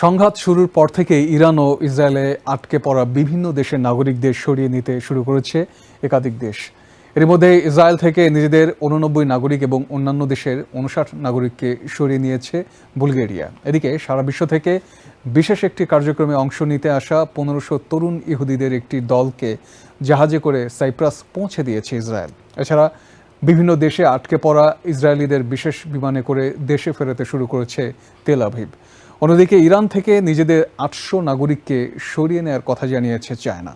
সংঘাত শুরুর পর থেকে ইরান ও ইসরায়েলে আটকে পড়া বিভিন্ন দেশের নাগরিকদের সরিয়ে নিতে শুরু করেছে একাধিক দেশ। এর মধ্যে ইসরায়েল থেকে নিজেদের উননব্বই নাগরিক এবং অন্যান্য দেশের উনষাট নাগরিককে সরিয়ে নিয়েছে বুলগেরিয়া। এদিকে সারা বিশ্ব থেকে বিশেষ একটি কার্যক্রমে অংশ নিতে আসা পনেরোশো তরুণ ইহুদিদের একটি দলকে জাহাজে করে সাইপ্রাস পৌঁছে দিয়েছে ইসরায়েল। এছাড়া বিভিন্ন দেশে আটকে পড়া ইসরায়েলিদের বিশেষ বিমানে করে দেশে ফেরাতে শুরু করেছে তেল আভিভ অন্যদিকে ইরান থেকে নিজেদের আটশো নাগরিককে সরিয়ে নেওয়ার কথা জানিয়েছে চায়না।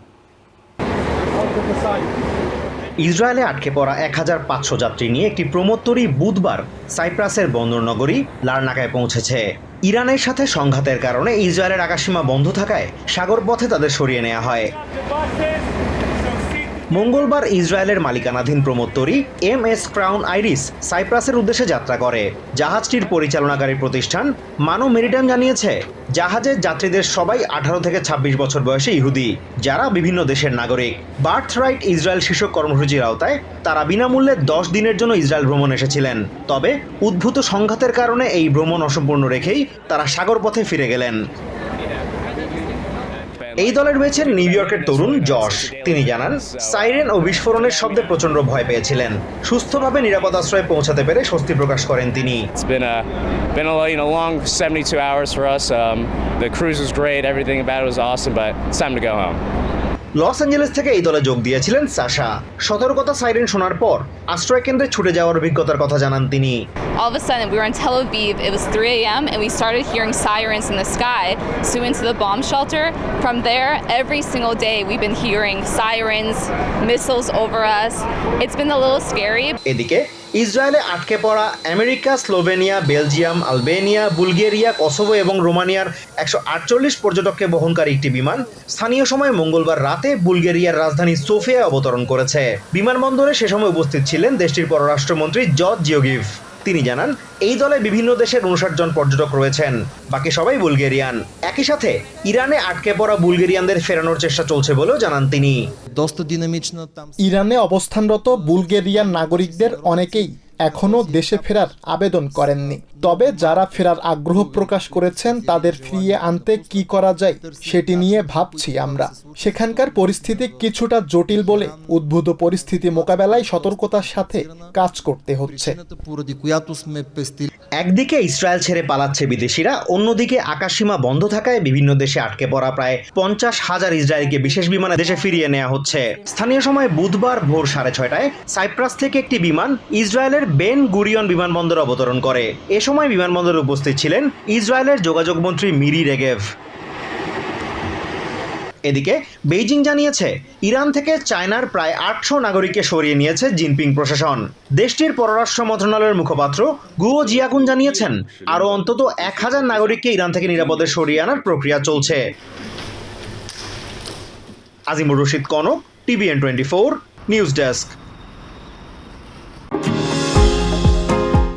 ইসরায়েলে আটকে পড়া এক হাজার পাঁচশো যাত্রী নিয়ে একটি প্রমোত্তরী বুধবার সাইপ্রাসের বন্দরনগরী লার্নাকায় পৌঁছেছে। ইরানের সাথে সংঘাতের কারণে ইসরায়েলের আকাশসীমা বন্ধ থাকায় সাগর পথে তাদের সরিয়ে নেওয়া হয়। মঙ্গলবার ইসরায়েলের মালিকানাধীন প্রমোত্তরী এম এস ক্রাউন আইরিস, সাইপ্রাসের উদ্দেশ্যে যাত্রা করে। জাহাজটির পরিচালনাকারী প্রতিষ্ঠান মানো মেরিটাইম জানিয়েছে জাহাজের যাত্রীদের সবাই আঠারো থেকে ২৬ বছর বয়সে ইহুদি, যারা বিভিন্ন দেশের নাগরিক। বার্থ রাইট ইসরায়েল শীর্ষক কর্মসূচির আওতায় তারা বিনামূল্যে দশ দিনের জন্য ইসরায়েল ভ্রমণ এসেছিলেন। তবে উদ্ভূত সংঘাতের কারণে এই ভ্রমণ অসম্পূর্ণ রেখেই তারা সাগর পথে ফিরে গেলেন। এই দলের রয়েছেন নিউ ইয়র্কের তরুণ জশ। তিনি জানান সাইরেন ও বিস্ফোরণের শব্দে প্রচণ্ড ভয় পেয়েছিলেন। সুস্থভাবে নিরাপদ আশ্রয়ে পৌঁছাতে পেরে স্বস্তি প্রকাশ করেন তিনি। The cruise was great, everything about it was awesome, but it's time to go home. Los Angeles থেকে এই দলে যোগ দিয়েছিলেন সাশা সতর্কতা সাইরেন শোনার পর আশ্রয় কেন্দ্রে ছুটে যাওয়ার অভিজ্ঞতার কথা জানান তিনি all of a sudden we were in Tel Aviv. It was 3 a.m. and we started hearing sirens in the sky. So we went to the bomb shelter. From there, every single day we've been hearing sirens, missiles over us. It's been a little scary. এদিকে ইসরায়েলে আটকে পড়া America, Slovenia, Belgium, Albania, Bulgaria, Kosovo এবং রোমানিয়ার একশো আটচল্লিশ পর্যটককে বহনকারী একটি বিমান স্থানীয় সময় মঙ্গলবার রাতে বুলগেরিয়ার রাজধানী সোফিয়ায় অবতরণ করেছে। বিমানবন্দরে সে সময় উপস্থিত ছিলেন দেশটির পররাষ্ট্রমন্ত্রী জর্জ জিওগিভ তিনি জানান এই দলে বিভিন্ন দেশের উনষাট জন পর্যটক রয়েছেন। বাকি সবাই বুলগেরিয়ান। একই সাথে ইরানে আটকে পড়া বুলগেরিয়ানদের ফেরানোর চেষ্টা চলছে বলেও জানান তিনি। ইরানে অবস্থানরত বুলগেরিয়ান নাগরিকদের অনেকেই এখনও দেশে ফেরার আবেদন করেননি। তবে যারা ফেরার আগ্রহ প্রকাশ করেছেন, তাদের ফিরিয়ে আনতে কি করা যায় সেটি নিয়ে ভাবছি আমরা। সেখানকার পরিস্থিতি কিছুটা জটিল বলে উদ্ভূত পরিস্থিতি মোকাবেলায় সতর্কতার সাথে কাজ করতে হচ্ছে। একদিকে ইসরায়েল ছেড়ে পালাচ্ছে বিদেশিরা, অন্যদিকে আকাশসীমা বন্ধ থাকায় বিভিন্ন দেশে আটকে পড়া প্রায় পঞ্চাশ হাজার ইসরায়েলকে বিশেষ বিমানে দেশে ফিরিয়ে নেওয়া হচ্ছে। স্থানীয় সময় বুধবার ভোর সাড়ে ছয়টায় সাইপ্রাস থেকে একটি বিমান ইসরায়েলের ইসরায়েলের বেন গুরিয়ন বিমানবন্দরে অবতরণ করে। এ সময় বিমানবন্দরে উপস্থিত ছিলেন ইসরায়েলের যোগাযোগ মন্ত্রী মিরি রেগেভ। এদিকে বেইজিং জানিয়েছে, ইরান থেকে চায়নার প্রায় আটশো নাগরিককে সরিয়ে নিয়েছে জিনপিং প্রশাসন। দেশটির পররাষ্ট্র মন্ত্রণালয়ের মুখপাত্র গুও জিয়াকুন জানিয়েছেন, আরও অন্তত এক হাজার নাগরিককে ইরান থেকে নিরাপদে সরিয়ে আনার প্রক্রিয়া চলছে। Azimur Rashid Kanak, TVN twenty four, news desk.